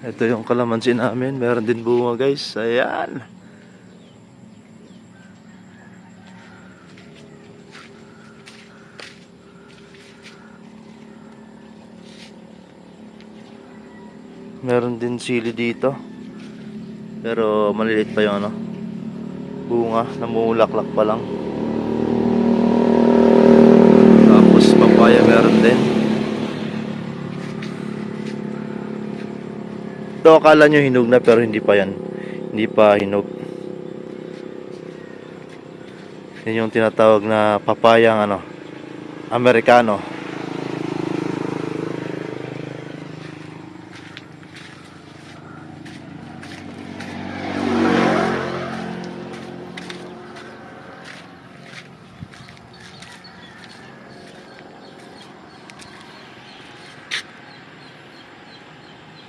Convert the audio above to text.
Ito yung kalamansi namin. Meron din bunga guys. Ayan. Meron din sili dito. Pero maliliit pa yung ano. Bunga. Namumulaklak pa lang. Tapos papaya meron din. Ito akala nyo hinog na pero hindi pa yan. Hindi pa hinog. Yan yung tinatawag na papayang ano, Amerikano.